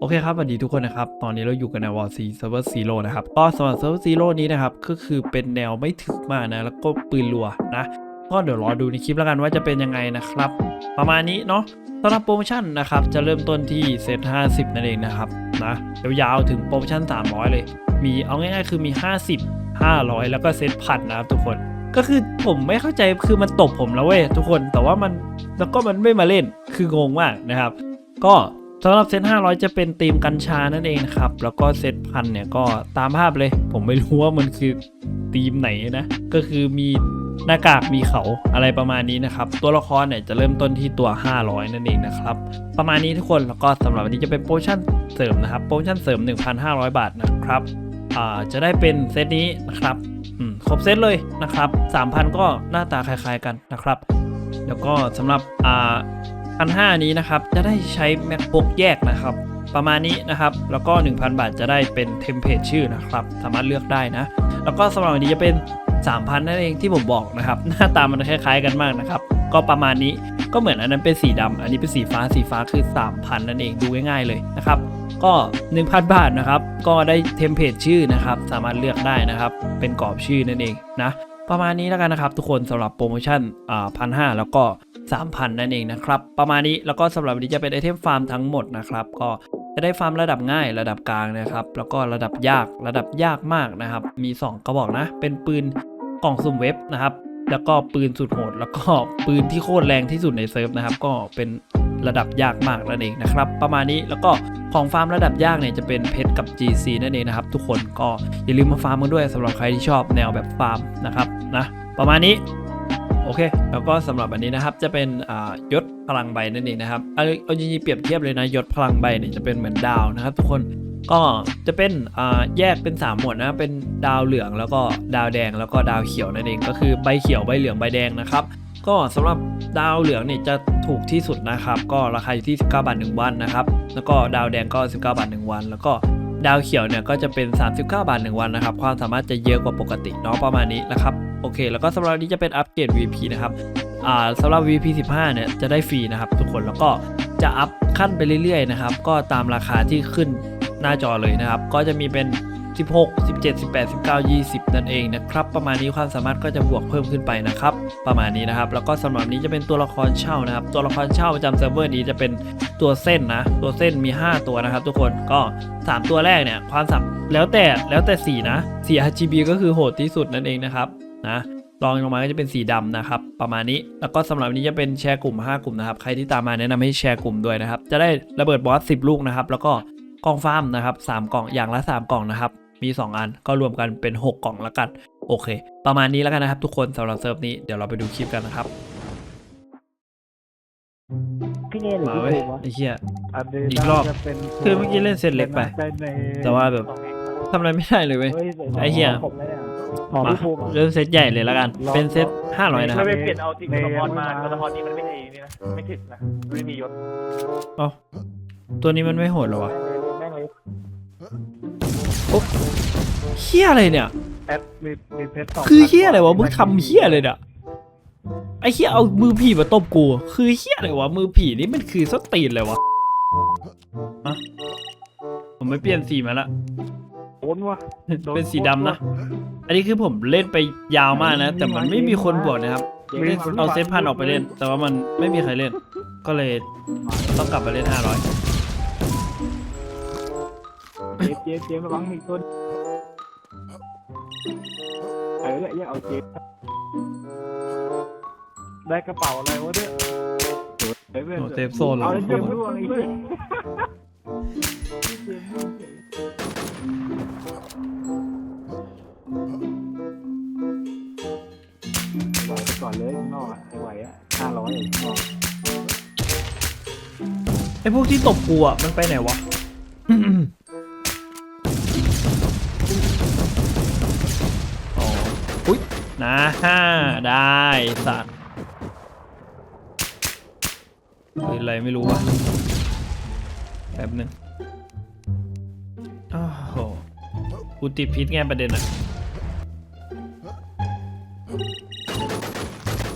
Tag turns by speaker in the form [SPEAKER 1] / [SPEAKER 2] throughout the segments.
[SPEAKER 1] โอเคครับสวัสดีทุกคนนะครับ ตอนนี้เราอยู่กันในวอร์ซีเซิร์ฟเวอร์ซีโร่นะครับ ก็สำหรับเซิร์ฟเวอร์ซีโร่นี้นะครับ ก็คือเป็นแนวไม่ถึกมากนะ แล้วก็ปืนรัวนะ ก็เดี๋ยวรอดูในคลิปแล้วกันว่าจะเป็นยังไงนะครับ ประมาณนี้เนาะสำหรับโปรโมชั่นนะครับ จะเริ่มต้นที่เซต50 นั่นเองนะครับนะยาวๆถึงโปรโมชั่น 300 เลย มีเอาง่ายๆ คือมี 50 500 แล้วก็เซตพันนะครับทุกคนก็คือผมไม่เข้าใจคือมันตบผมแล้วเว้ยทุกคนแต่ว่ามันแล้วก็มันไม่มาเล่นคืองงมากนะครับ ก็ สำหรับเซต500 จะเป็นธีมกัญชานั่นเองครับ แล้วก็เซตพันเนี่ยก็ตามภาพเลย ผมไม่รู้ว่ามันคือธีมไหนนะ ก็คือมีหน้ากากมีเขาอะไรประมาณนี้นะครับ ตัวละครเนี่ยจะเริ่มต้นที่ตัว 500 นั่นเองนะครับ ประมาณนี้ทุกคนแล้วก็สำหรับวันนี้จะเป็นโปรโมชั่นเสริมนะครับ โปรโมชั่นเสริม 1,500 บาทนะครับอ่าจะได้เป็นเซตนี้นะครับอืมครบเซตเลยนะครับ 3,000 ก็หน้าตาคล้ายๆกันนะครับ แล้วก็สำหรับอ่า พันห้านี้นะครับ จะได้ใช้ macbook แยกนะครับ ประมาณนี้นะครับ แล้วก็ 1,000 บาทจะได้เป็นเทมเพลตชื่อนะครับ สามารถเลือกได้นะ แล้วก็สำหรับวันนี้จะเป็น 3,000 นั่นเองที่ผมบอกนะครับ หน้าตามันคล้ายๆกันมากนะครับ ก็ประมาณนี้ก็เหมือนอันนั้นเป็นสีดำอันนี้เป็นสีฟ้าสีฟ้าคือ 3,000 นั่นเองดูง่ายๆเลยนะครับก็ 1,000 บาทนะครับ ก็ได้เทมเพลตชื่อนะครับ สามารถเลือกได้นะครับ เป็นกรอบชื่อนั่นเองนะ ประมาณนี้แล้วกันนะครับ ทุกคนสำหรับโปรโมชั่นอ่าพันห้าแล้วก็ 3,000 นั่นเองนะครับ ประมาณนี้แล้วก็สำหรับวันนี้จะเป็นไอเทมฟาร์มทั้งหมดนะครับก็จะได้ฟาร์มระดับง่ายระดับกลางนะครับ แล้วก็ระดับยากระดับยากมากนะครับ มี 2 กระบอกนะ เป็นปืนกล่องสุ่มเว็บนะครับ แล้วก็ปืนสุดโหด แล้วก็ปืนที่โคตรแรงที่สุดในเซิร์ฟนะครับ ก็เป็นระดับยากมากนั่นเองนะครับ ประมาณนี้แล้วก็ของฟาร์มระดับยากเนี่ยจะเป็นเพชรกับ GC นั่นเองนะครับ ทุกคนก็อย่าลืมมาฟาร์มกันด้วยสำหรับใครที่ชอบแนวแบบฟาร์มนะครับนะประมาณนี้ โอเค แล้วก็สำหรับอันนี้นะครับ จะเป็นยศพลังใบนั่นเองนะครับเอาเอาจริงๆเปรียบเทียบเลยนะยศพลังใบเนี่ยจะเป็นเหมือนดาวนะครับ ทุกคนก็จะเป็นแยกเป็น 3 หมวดนะเป็นดาวเหลืองแล้วก็ดาวแดงแล้วก็ดาวเขียวนั่นเองก็คือใบเขียวใบเหลืองใบแดงนะครับก็สำหรับดาวเหลืองเนี่ยจะถูกที่สุดนะครับ ก็ราคาอยู่ที่ 19 บาท1วันนะครับ แล้วก็ดาวแดงก็ 19 บาท1วัน แล้วก็ ดาวเขียวเนี่ยก็จะเป็น 39 บาท 1 วันนะครับ ความสามารถจะเยอะกว่าปกติเนาะประมาณนี้นะครับ โอเค แล้วก็สำหรับนนี้จะเป็นอัปเกรด VP นะครับอ่าสำหรับ VP 15 เนี่ยจะได้ฟรีนะครับทุกคนแล้วก็จะอัพขั้นไปเรื่อยๆนะครับก็ตามราคาที่ขึ้นหน้าจอเลยนะครับ ก็จะมีเป็น 16 17 18 19 20 นั่นเองนะครับ ประมาณนี้ความสามารถก็จะบวกเพิ่มขึ้นไปนะครับ ประมาณนี้นะครับ แล้วก็สำหรับนี้จะเป็นตัวละครเช่านะครับ ตัวละครเช่าประจำเซิร์ฟเวอร์นี้จะเป็นตัวเส้นนะ ตัวเส้นมี 5 ตัวนะครับ ทุกคนก็ 3 ตัวแรกเนี่ยความสับแล้วแต่แล้วแต่สีนะสี RGB ก็คือโหดที่สุดนั่นเองนะครับนะรองลงมาก็จะเป็นสีดำนะครับ ประมาณนี้แล้วก็สำหรับนี้จะเป็นแชร์กลุ่ม 5 กลุ่มนะครับใครที่ตามมาแนะนำให้แชร์กลุ่มด้วยนะครับ จะได้ระเบิดบอส10 ลูกนะครับ แล้วก็กล่องฟาร์มนะครับ3กล่องอย่างละ 3 กล่องนะครับ มี 2 อันก็รวมกันเป็น 6 กล่องละกัน โอเค ประมาณนี้แล้วกันนะครับทุกคนสำหรับเซิร์ฟนี้เดี๋ยวเราไปดูคลิปกันนะครับ
[SPEAKER 2] พี่เนหรือ
[SPEAKER 1] มา
[SPEAKER 2] พี่
[SPEAKER 1] เว้ย
[SPEAKER 2] ภูมิวะ
[SPEAKER 1] ไอ้เหี้ย
[SPEAKER 3] อันนี้
[SPEAKER 1] อีกรอบ
[SPEAKER 3] น่าจะเป็น
[SPEAKER 1] คือเมื่อกี้เล่นเสร็จเล็กไป
[SPEAKER 3] เป็นใน
[SPEAKER 1] แต่ว่าแบบ ทำอะไรไม่ได้เลยเว้ย
[SPEAKER 2] เฮ้ย
[SPEAKER 1] ไอ้เหี้ย
[SPEAKER 2] ผมเลยเนี่ยของ
[SPEAKER 1] มา
[SPEAKER 2] พี่ภูมิอะ
[SPEAKER 1] เริ่มเซตใหญ่เลยแล้วกัน เป็นเซต500นะครับ
[SPEAKER 4] ไม่ไปเปลี่ยนเอาจริงตัวละครมาตัวละครนี้มันไม่ใช่นี่นะ ไม่ถึกนะไม่มียศ
[SPEAKER 1] เอ้าตัวนี้มันไม่โหดเหรอวะ
[SPEAKER 2] แม่ง เลย
[SPEAKER 1] เฮี้ยอะไรเนี่ย
[SPEAKER 3] แอดมีมีเพชรสอง
[SPEAKER 1] คือเฮี้ยอะไรวะมึงทำเฮี้ยอะไรเนี่ยไอ้เฮี้ยเอามือผีมาตบกู คือเฮี้ยอะไรวะมือผีนี่มันคือสตีนเลยวะอะผมไม่เปลี่ยนสีมาละ
[SPEAKER 3] โอนวะ
[SPEAKER 1] เป็นสีดำนะ อันนี้คือผมเล่นไปยาวมากนะ แต่มันไม่มีคนบวกนะครับเล่นเอาเซตพันออกไปเล่น แต่ว่ามันไม่มีใครเล่น ก็เลยต้องกลับมาเล่น500
[SPEAKER 2] เจ๊เจ๊เจ๊ระวังมีคนเออเนี่ยเอาเจ๊
[SPEAKER 3] ได้กระเป๋าอะไรวะเนี่ยเฮ้ยเว้ย
[SPEAKER 1] โอ้เซฟโซนเหร
[SPEAKER 2] เอา
[SPEAKER 1] อ
[SPEAKER 2] แล้วเจ๊ร่วงไอ้เหี้ยไหวไปก่อนเลยข้างนอกอะไอ้ไหวอะห้าร้อยข้างนอก
[SPEAKER 1] ไอ้พวกที่ตบกูอะมันไปไหนวะ อุ้ยนะฮ่าได้สัตว์คืออะไรไม่รู้วะแป๊บหนึงโอ้โหกูติดพิษไงประเด็นอะ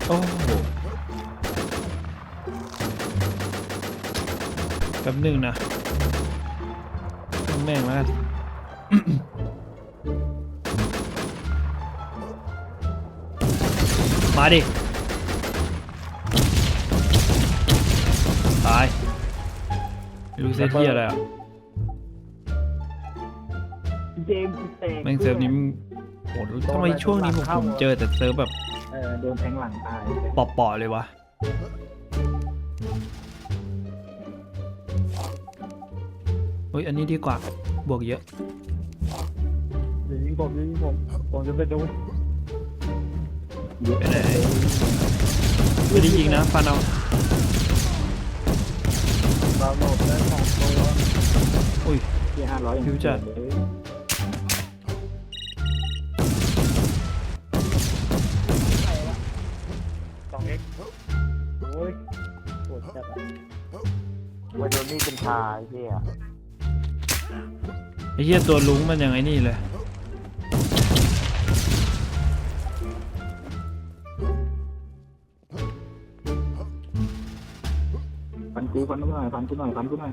[SPEAKER 1] โอ้โหแป๊บหนึ่งนะแม่งแล้วกัน มาดิ ตายไม่รู้เซตที่อะไรอะ
[SPEAKER 2] เจมส์เตะ
[SPEAKER 1] แม่งเซิร์ฟนี้มึงโหทำไมช่วงนี้ผมผมเจอแต่เซิร์ฟแบบ
[SPEAKER 2] เออโดนแทงหลังตาย
[SPEAKER 1] ปอๆเลยวะเฮ้ยอันนี้ดีกว่า บวกเยอะ
[SPEAKER 3] อย่ายิงผมอย่ายิงผมผมจะไปดู
[SPEAKER 1] ไปไหนไม่ได้ยิงนะฟันเอา
[SPEAKER 3] ดาวน์โหลดได้สองตัว
[SPEAKER 1] อุ้ย
[SPEAKER 2] ที่ห้าร้อย
[SPEAKER 1] ผิวจัด
[SPEAKER 4] สองเอ็ก
[SPEAKER 3] โอ้ยปวดจัดอะ
[SPEAKER 4] วันโดนนี่เป็นชายเฮีย
[SPEAKER 1] ไอ้เหี้ยตัวลุงมันยังไงนี่เลย
[SPEAKER 2] ฟันกูฟันกูหน่อยฟันกูหน่อยฟันกูหน่อย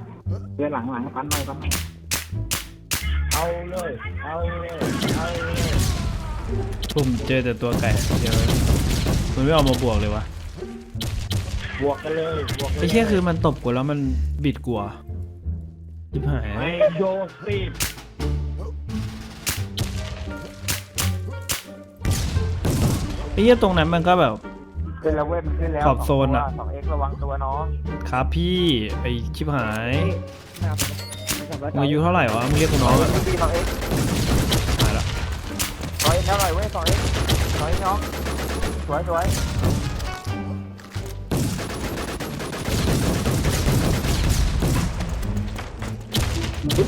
[SPEAKER 2] เรือหลังหลังฟันหน่อยฟันหน่อย
[SPEAKER 3] เอาเลยเอาเลยเอาเลย
[SPEAKER 1] ผมเจอแต่ตัวไก่เดียวเลยมันไม่ออกมาบวกเลยวะ
[SPEAKER 3] บวกกันเลยบวกกัน
[SPEAKER 1] ไอ้เหี้ยคือมันตบกูแล้วมันบิดกูอะยิบหาย
[SPEAKER 3] ไอโยซีฟ
[SPEAKER 1] ไอ้เหี้ยตรงนั้นมันก็แบบ
[SPEAKER 4] ขึ้นแล้วเว้ยมันขึ้นแล้ว
[SPEAKER 1] ขอบโซนอะ
[SPEAKER 4] สองเอ็กระวังตัวน้อง
[SPEAKER 1] ครับพี่ไอ้ชิบหาย
[SPEAKER 2] นะครับ
[SPEAKER 1] มึงอายุเท่าไหร่วะมึงเรียกกูน้องอะ
[SPEAKER 4] พี่สองเอ็ก
[SPEAKER 1] หายละ
[SPEAKER 4] สองเอ็กเท่าไหร่เว้ยสองเอ็กสองเอ็กน้องสวยสวย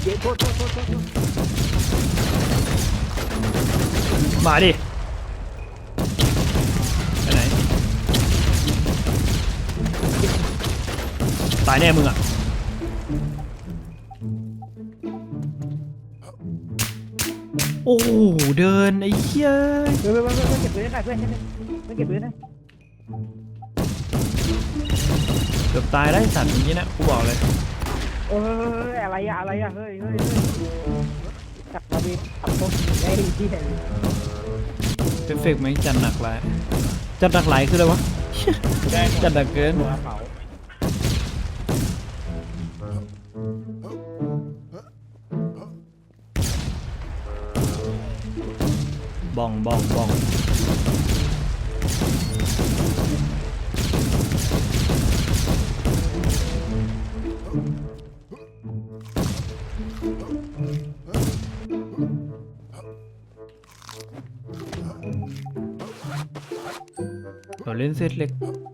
[SPEAKER 2] เจ๊โทษโทษโทษโทษ
[SPEAKER 1] มาดิ ตายแน่มึงอะโอ้โหเดินไอ้เหี้ย
[SPEAKER 2] เพื่อนเพื่อนเพื่อนเก็บปืนได้เพื่อนเพื่อนเก็บปืนนะ
[SPEAKER 1] เกือบตายได้สัตว์อย่างนี้นะกูบอกเลย
[SPEAKER 2] เอออะไรอะอะไรอะเฮ้ยเฮ้ยเฮ้ยจับมาดิทำต้นได้ที่ไหน
[SPEAKER 1] เอฟเฟกต์แม่จัดหนักหลายจัดหนักหลายคืออะไรวะจัดหนักเกิน
[SPEAKER 3] ตัวเขา
[SPEAKER 1] บ้องบ้องบ้องเราเล่นเซตเล็ก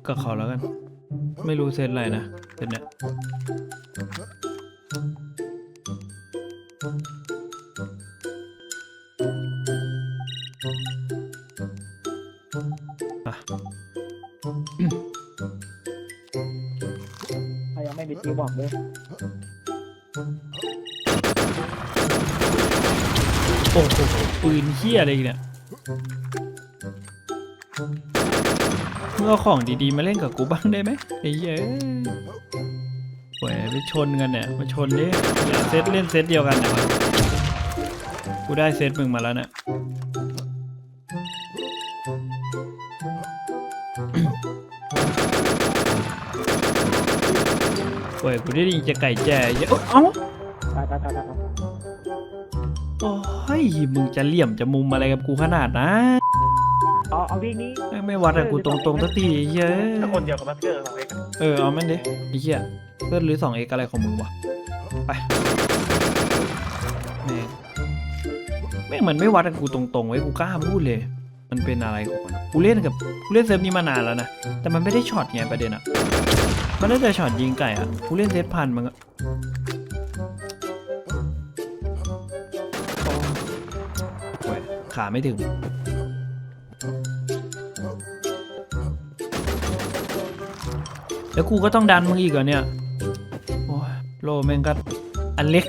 [SPEAKER 1] กับเขาแล้วกัน ไม่รู้เซตอะไรนะเซตเนี้ย อะ
[SPEAKER 2] ใครยังไม่มีตีบอกเลย
[SPEAKER 1] โอ้โหปืนเฮียอะไรอีกเนี่ยมึงเอาของดีๆ มาเล่นกับกูบ้างได้ไหมไอ้เหี้ย หวไปชนกันเนี่ยมาชนดิอย่าเซตเล่นเซตเดียวกันเนะครับกูได้เซตมึงมาแล้วเนี่ยโอ้ยกูได้ยินจะไก่แจ่เยอะเอ้า
[SPEAKER 2] ตายตายตายตาย
[SPEAKER 1] โอ้ยมึงจะเหลี่ยมจะมุมอะไรกับกูขนาดนะ
[SPEAKER 2] เอาเอาวิ่งนี้
[SPEAKER 1] แม่งไม่วัดกับกูตรงๆสักทีไอ้เหี้ย
[SPEAKER 4] ถ้าคนเดียวกับมาสเกอร์สองเอ็ก
[SPEAKER 1] เออเอาแม่งดิไอ้เหี้ยเพื่อนหรือสองเอกอะไรของมึงวะไปแม่งแม่งมันไม่วัดกับกูตรงๆไว้ยกูกล้าพูดเลย มันเป็นอะไรของมันกูเล่นกับกูเล่นเซิร์ฟนี้มานานแล้วนะแต่มันไม่ได้ช็อตไงประเด็นอะมันได้แต่ช็อตยิงไก่อะกูเล่นเซตพันมันอะโอ้ยขาไม่ถึง แล้วกูก็ต้องดันมึงอีกเหรอเนี่ย โอ้ยโลแม่งก็อันเล็ก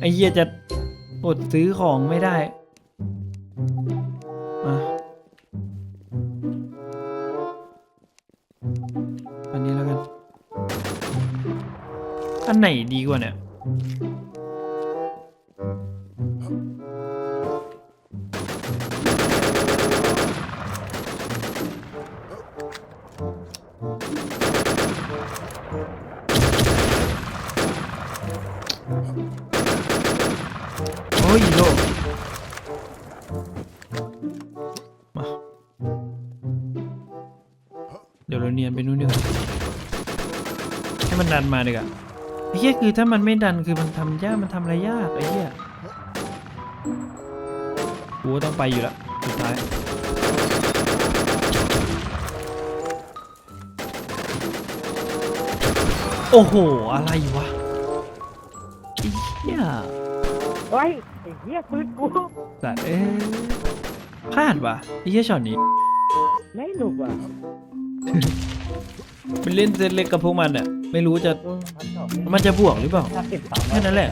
[SPEAKER 1] ไอ้เหี้ยจะอดซื้อของไม่ได้อันนี้แล้วกัน อันไหนดีกว่าเนี่ย มันดันมาดีกว่าไอ้เหี้ยคือถ้ามันไม่ดันคือมันทำยากมันทำอะไรยากไอ้เหี้ยกูก็ต้องไปอยู่ละสุดท้ายโอ้โห อะไรวะไอ้เหี้ย
[SPEAKER 2] เฮ้ยไอ้เหี้ยปืนกู
[SPEAKER 1] สัตว์เอ้ยพลาดว่ะไอ้เหี้ยช็อตนี้
[SPEAKER 2] ไม่หนุกว่ะ
[SPEAKER 1] มันเล่นเซตเล็กกับพวกมันอะ ไม่รู้จะ
[SPEAKER 2] เออมันชอบเล่น
[SPEAKER 1] มันจะบวกหรือเปล่า
[SPEAKER 2] ห้าสิบสาม
[SPEAKER 1] แค่นั้นแหละ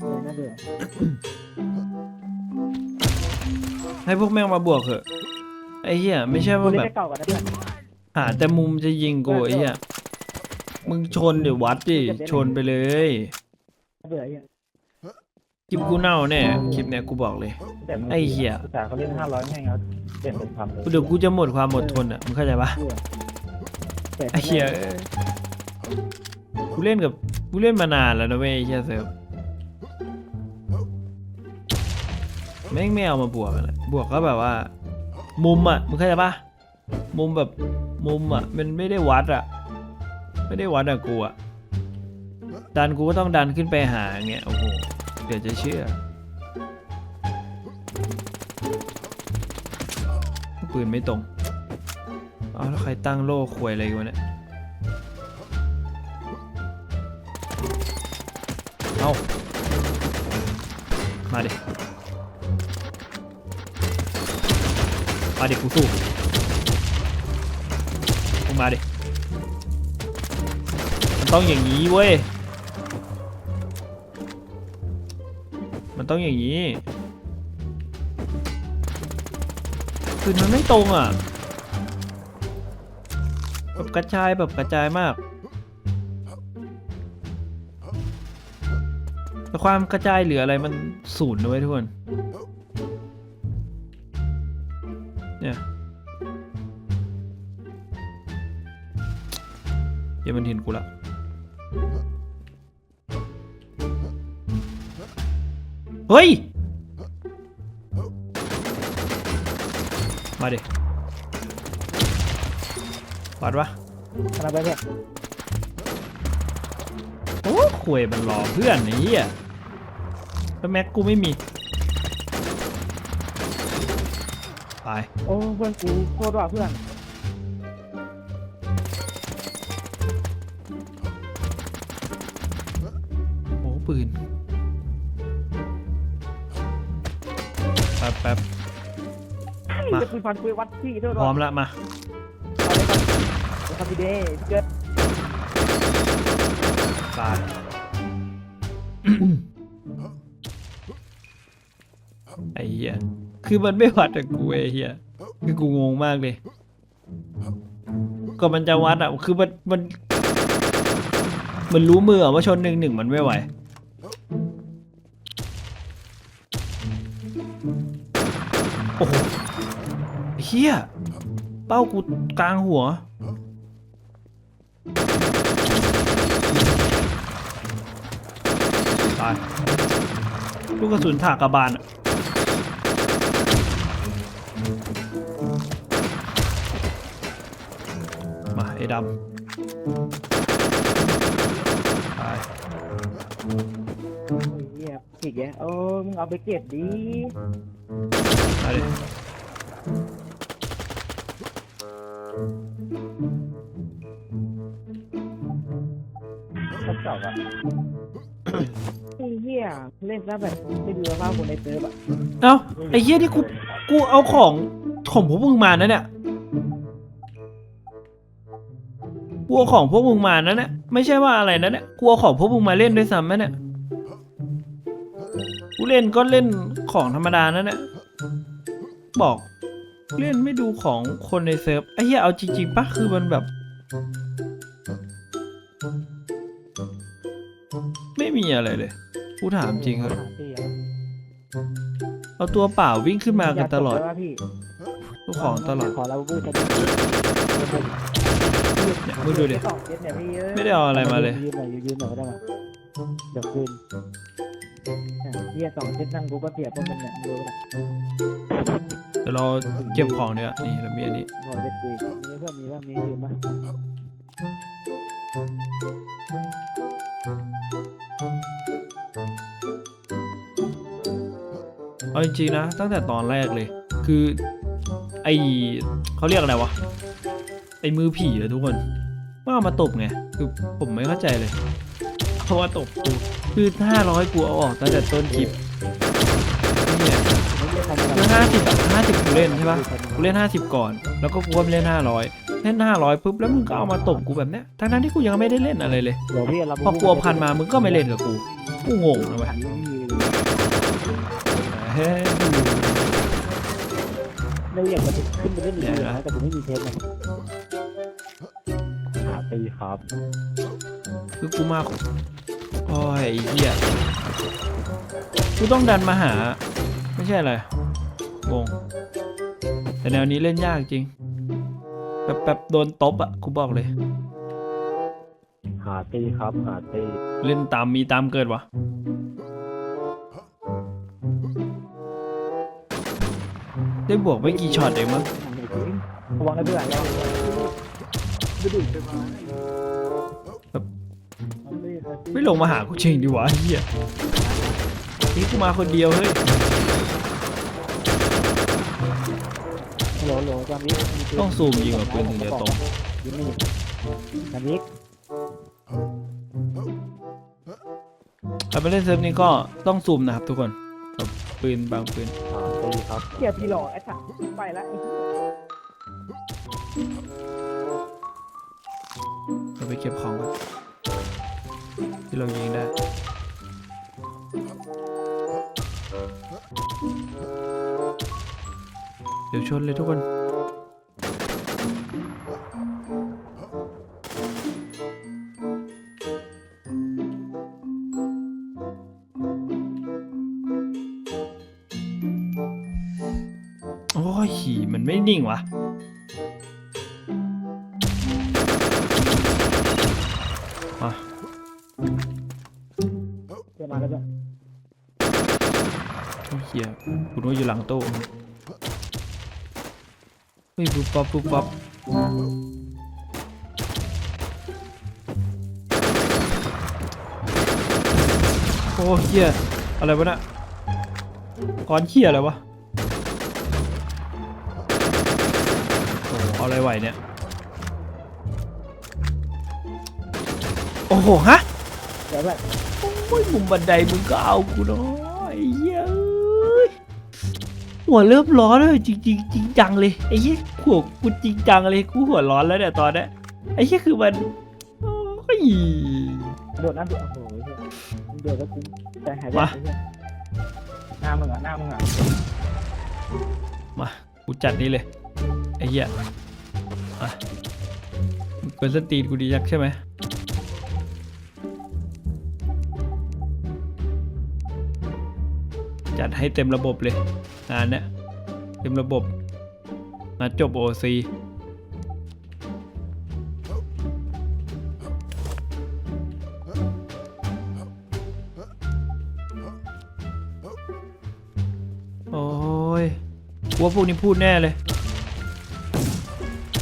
[SPEAKER 2] เออน่าเบื่อ
[SPEAKER 1] ให้พวกแม่งมาบวกเถอะไอ้เหี้ยไม่ใช่
[SPEAKER 2] กู
[SPEAKER 1] ว่า
[SPEAKER 2] เล่น
[SPEAKER 1] แบบ
[SPEAKER 2] ไปเก่ากันนะเพื่อน
[SPEAKER 1] หาแต่มุมจะยิงกูไอ้เหี้ยมึงชนเดี๋ยววัดดิชนไปเลย
[SPEAKER 2] เบื่อไอ้เหี้ย
[SPEAKER 1] คลิปกูเน่าแน่คลิปเนี้ยกูบอกเลย
[SPEAKER 2] แต่มึง
[SPEAKER 1] ไอ้เหี้ย
[SPEAKER 2] ผู้ชายเขาเล่นห้าร้อยแม่งเขาเด่นเป็นพันเลย
[SPEAKER 1] เดี๋ยวกูจะหมดความอดทนอะมึงเข้าใจปะ
[SPEAKER 2] เบื่อ แต่
[SPEAKER 1] ไอ้เหี้ยเอ้ยกูเล่นกับกูเล่นมานานแล้วนะเว้ยไอ้เหี้ยเซิร์ฟแม่งไม่เอามาบวกกันอะบวกก็แบบว่า มุมอะมึงเข้าใจปะมุมแบบมุมอะ มันไม่ได้วัดอะ ไม่ได้วัดอะกูอะดันกูก็ต้องดันขึ้นไปหาอย่างเงี้ยโอ้โหเดี๋ยวจะเชื่อปืนไม่ตรง เอาแล้วใครตั้งโล่ควยอะไรกันวะเนี่ย เอามาดิ มาดิกูสู้มึงมาดิ มันต้องอย่างนี้เว้ย มันต้องอย่างนี้ คือมันไม่ตรงอะ แบบกระจายแบบกระจายมาก แต่ความกระจายเหลืออะไรมันศูนย์นะเว้ยทุกคน เนี่ยเดี๋ยวมันเห็นกูละเฮ้ย มาดิ ปัดวะ
[SPEAKER 2] อะไรไปเนี่ย
[SPEAKER 1] โอ้คุยมันรอเพื่อนไอ้เหี้ยแล้วแม็กกูไม่มี ไป
[SPEAKER 2] โอ้เพื่อนกูโคตรว่ะเพื่อน
[SPEAKER 1] โอ้ปืน แป๊บแป๊บมา
[SPEAKER 2] จะปืนพันปืนวัดที่ด้วย
[SPEAKER 1] พร้อมละมา
[SPEAKER 2] เอาเลยครับ เดี๋ยวครับพี่เดย์เกิด
[SPEAKER 1] ตายไอ้เหี้ย คือมันไม่วัดกับกูไอ้เหี้ย คือกูงงมากเลย ก็มันจะวัดอะ คือมันมัน มันรู้มืออะว่าชนหนึ่งหนึ่งมันไม่ไหว โอ้โหเฮียเป้ากูกลางหัว ตาย ลูกกระสุนถากกระบาลอะมาไอ้ดำตาย
[SPEAKER 2] โอ้ยเหี้ยอีกแกโอ้มึงเอาไปเก็บดี
[SPEAKER 1] มาดิ
[SPEAKER 2] ทดสอบอะไอ้เหี้ยเล่นซะแบบไม่ดูสภาพคนในเซิร์ฟอะ
[SPEAKER 1] เอ้าไอ้เหี้ยที่กูกูเอาของของพวกมึงมานะเนี่ยกูเอาของพวกมึงมานะเนี่ยไม่ใช่ว่าอะไรนะเนี่ยกูเอาของพวกมึงมาเล่นด้วยซ้ำนะเนี่ยกูเล่นก็เล่นของธรรมดานะเนี่ยบอกเล่นไม่ดูของคนในเซิร์ฟไอ้เหี้ยเอาจริงๆปะคือมันแบบ ไม่มีอะไรเลย กูถามจริงเหอะเอาตัวเปล่าวิ่งขึ้นมากันตลอด
[SPEAKER 2] ย่าบเลยว่าพี่
[SPEAKER 1] ทุกของตลอด
[SPEAKER 2] ขอเราบูชาดี
[SPEAKER 1] มเนี่ยมึงดูดิ
[SPEAKER 2] สองเจ็ดเนี่ยพี่เอ้ย
[SPEAKER 1] ไม่ได้เอาอะไรมาเลย
[SPEAKER 2] ยืนหน่อยยืนหน่อยก็ได้มาเดี๋ยวคืนเฮียสองเจ็ดนั่งกูก็เสียพวกมันเนี่ยดูนะ
[SPEAKER 1] เดี๋ยวเราเก็บของเนี่ยนี่เรามีอันนี้
[SPEAKER 2] หัวเด็ดดีมีเพื่อนมีว่ามียืมปะ
[SPEAKER 1] เอาจริงๆนะ ตั้งแต่ตอนแรกเลย คือไอเขาเรียกอะไรวะไอมือผีอะทุกคนว่าเอามาตบไงคือผมไม่เข้าใจเลยเขาว่าตบกูคือห้าร้อยกูเอาออกตั้งแต่ต้นคลิปเนี่ย
[SPEAKER 2] ไม่ได้ทำอะไร
[SPEAKER 1] คือห้าสิบอะห้าสิบกูเล่นใช่ปะกูเล่นห้าสิบก่อน แล้วก็กูก็ไปเล่นห้าร้อยเล่นห้าร้อยปุ๊บแล้วมึงก็เอามาตบกูแบบเนี้ยทั้งนั้นที่กูยังไม่ได้เล่นอะไรเลย
[SPEAKER 2] เดี๋ยวพี่เรา
[SPEAKER 1] พอกูเอาพันมามึงก็ไม่เล่นกับกูกูงงนะเว้ย เฮ้ย
[SPEAKER 2] เราอยากจะขึ้นไปเล่นอีกเลยนะแต่ผมไม่มีเทปเลย
[SPEAKER 3] หาตีครับ
[SPEAKER 1] คือกูมาโอ้ยไอ้เหี้ยกูต้องดันมาหา ไม่ใช่อะไรงงแต่แนวนี้เล่นยากจริงแป๊บแป๊บโดนตบอะกูบอกเลย
[SPEAKER 3] หาตีครับ หาตี
[SPEAKER 1] เล่นตามมีตามเกิดวะ ได้บวกไม่กี่ช็อตเองมั้ง
[SPEAKER 2] ระวังนะเพื่อนเรา
[SPEAKER 1] ไม่ลงมาหากูจริงดิวะเฮียนี่กูมาคนเดียวเฮ้ย
[SPEAKER 2] หลโหลจามิ
[SPEAKER 1] ต้องซูมยิงกับปืนถึงจะตรง
[SPEAKER 2] ยิงไม่จามิ
[SPEAKER 1] ถ้าไปเล่นเซิร์ฟนี้ก็ต้องซูมนะครับทุกคนปืนบางปืน
[SPEAKER 3] ครับ
[SPEAKER 2] เกียร์ทีหล่อไอ้สัตว์ไปแล้ว
[SPEAKER 1] เราไปเก็บของก่อนที่เรายิงได้เดี๋ยวชนเลยทุกคน นไม่นิ่งวะมา
[SPEAKER 2] เกียร์มาแล้วเพื่อน
[SPEAKER 1] โอ้ยเฮียคุณว่าอยู่หลังโต๊ะเฮ้ยปุ๊บปั๊บปุ๊บปั๊บโอ้เฮียอะไรวะน่ะก้อนเฮียอะไรวะ อ้เอาอะไรไหวเนี่ย โอ้โห ฮะ
[SPEAKER 2] เดี๋ยวแบบ
[SPEAKER 1] โอ้ยมุมบันไดมึงก็เอากูเนาะไอ้เหี้ยเอ้ยหัวเริ่มร้อนเลยจริงจริงจริงจังเลยไอ้เหี้ยหัวกูจริงจังเลยกูหัวร้อนแล้วเนี่ยตอนเนี้ยไอ้เหี้ยคือมันโอ้ย
[SPEAKER 2] โดดน้ำโดดโอ้โหโดดแล้วกูใจหายใจหน้ามึงอะหน้ามึงอะ
[SPEAKER 1] กูจัดนี่เลยไอ้เหี้ยอะมึง เป็นสตีนกูดียักใช่ไหมจัดให้เต็มระบบเลย งานเนี้ยเต็มระบบงาจบโอซีโอ้ยกลัวพวกนี้พูดแน่เลย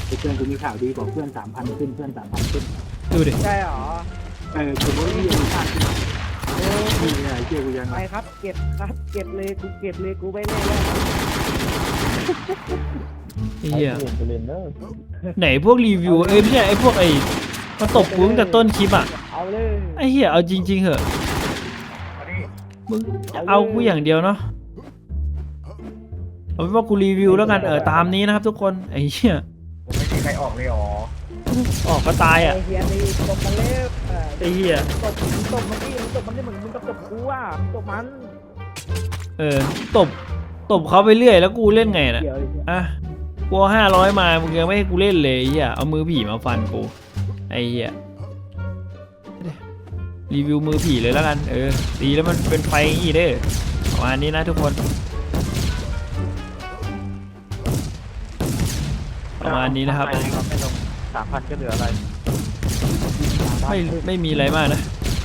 [SPEAKER 5] เพื่อนกูมีข่าวดีบอกเพื่อนสามพันขึ้นเพื่อนสามพันขึ้น
[SPEAKER 1] ดูดิ
[SPEAKER 2] ใช่หรอ
[SPEAKER 5] เออคุณว่าเรียนพลาดขึ้นนี่ไงเชื่อกูยัง
[SPEAKER 2] ไปครับ เก็บครับ เก็บเลยกูเก็บเลยกูไม่เล่นแล้ว
[SPEAKER 1] ไอ้เหี้ย
[SPEAKER 3] เรียนไปเรียนเนอะ
[SPEAKER 1] ไหนพวกรีวิวเอ้ยไม่ใช่ไอ้พวกไอ้มาตบกูตั้งแต่ต้นคลิปอะ
[SPEAKER 2] เอาเลย
[SPEAKER 1] ไอ้เหี้ยเอาจริง ๆเหอะมึงเอากูอย่างเดียวเนาะเอาเป็นว่ากูรีวิวแล้วกันเออตามนี้นะครับทุกคนไอ้เหี้ย
[SPEAKER 3] ไม่มี ใครออกเลยหรอ
[SPEAKER 1] ออกก็ตายอะ
[SPEAKER 2] ไอเฮียนี่ตบมันเร็ว
[SPEAKER 1] ไอ้เหี้ย
[SPEAKER 2] ตบตบมันดิมึงตบมันได้เหมือนมึงกับตบกูอะตบมัน
[SPEAKER 1] เออตบตบเขาไปเรื่อยแล้วกูเล่นไงน่ะ
[SPEAKER 2] เดี๋ยว
[SPEAKER 1] อะกูห้าร้อยมามึงยังไม่ให้กูเล่นเลยไอ้เหี้ยเอามือผีมาฟันกูไอ้เหี้ยรีวิวมือผีเลยแล้วกันเออดีแล้วมันเป็นไฟอย่างงี้เด้อประมาณนี้นะทุกคน ประมาณนี้นะครับ
[SPEAKER 3] ไม่ลง
[SPEAKER 4] สามพันก็เหลืออะไร
[SPEAKER 1] ไม่ไม่มีอะไรมากนะ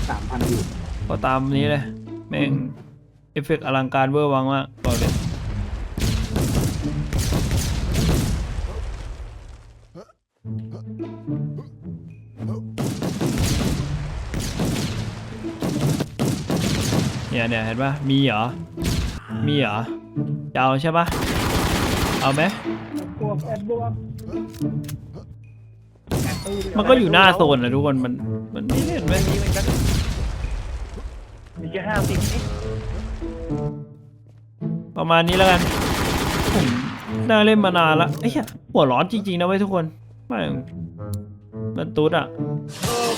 [SPEAKER 5] สามพันอยู่
[SPEAKER 1] ก็ตามนี้เลยแม่งเอฟเฟกต์อลังการเวอร์วังมากบอกเลยเนี่ยเนี่ยเห็นปะมีเหรอ มีเหรอจะเอาใช่ปะเอาไหม
[SPEAKER 2] บวกแอดบวก
[SPEAKER 1] มันก็อยู่หน้าโซนนะทุกคนมันมันไม่เห็นไหม
[SPEAKER 4] มีเหมือนกันมีแค่ห้าสิบนี่
[SPEAKER 1] ประมาณนี้แล้วกันผมน่าเล่นมานานละไอ้เหี้ยหัวร้อนจริงๆนะเว้ยทุกคนแม่งมันตุ๊ดอะ
[SPEAKER 2] เออ